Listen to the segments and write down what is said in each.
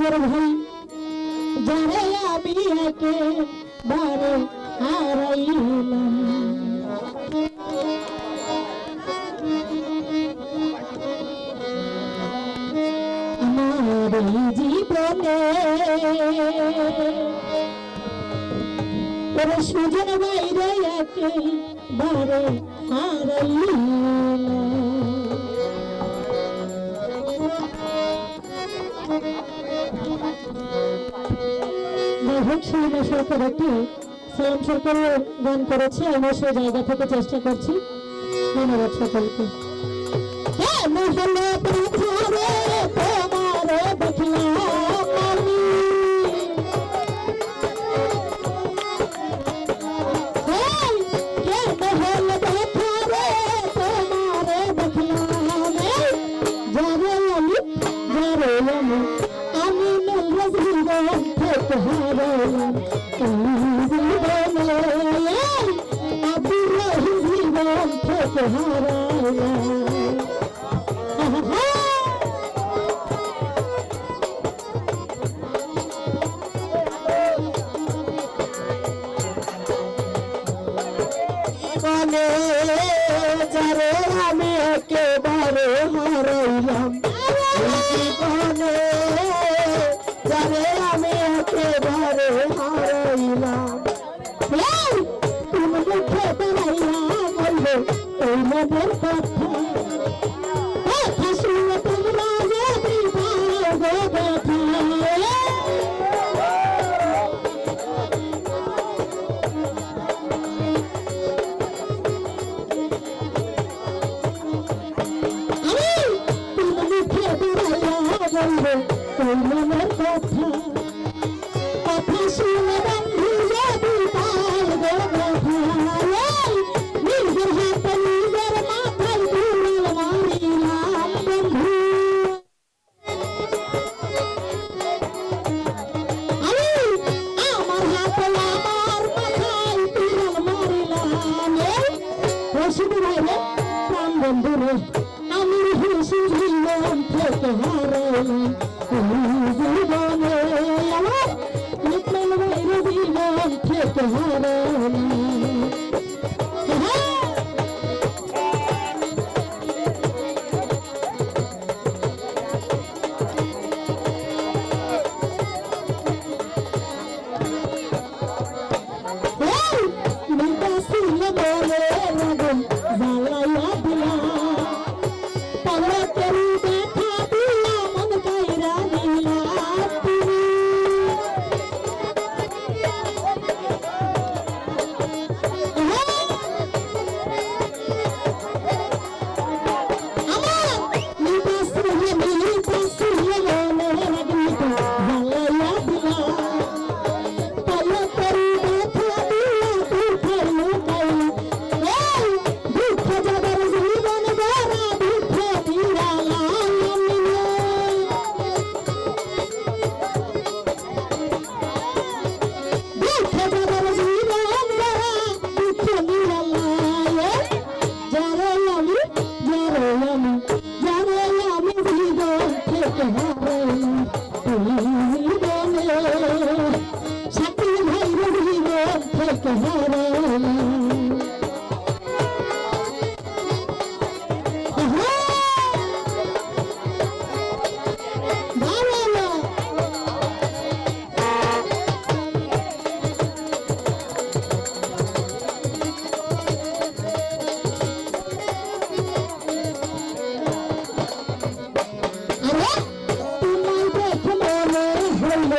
বড় ভাই, যারে আমি একে বারে হারাইলাম। আমার জীবনে ওরা সুজন বাইরে একে বারে হারাইলাম। মরহুম শিলিনা সরকার একটি সালাম সরকারের গান করেছে। আমরা সেই জায়গা থেকে চেষ্টা করছি। ধন্যবাদ সকলকে। হ্যাঁ ভুলার কথা কথা শুনে বন্ধু যাবি তার গো কথা নিজের হাতে নিজের মাথায় ধুলার মারিলাম বন্ধু আমি আমার হাতে আমার মাথায় ধুলার মারিলাম রসিদ ভাই রে প্রাণ বন্ধু রে তোমার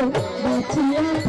বাঁচিয়া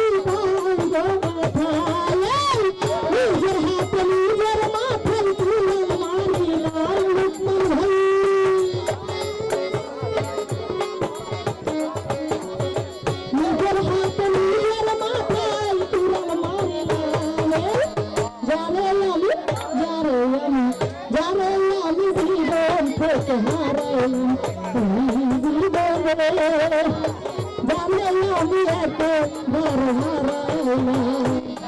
জানি আমি এত বড় হারাই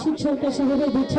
আশিক সরকার সাহেবের বিচ্ছেদ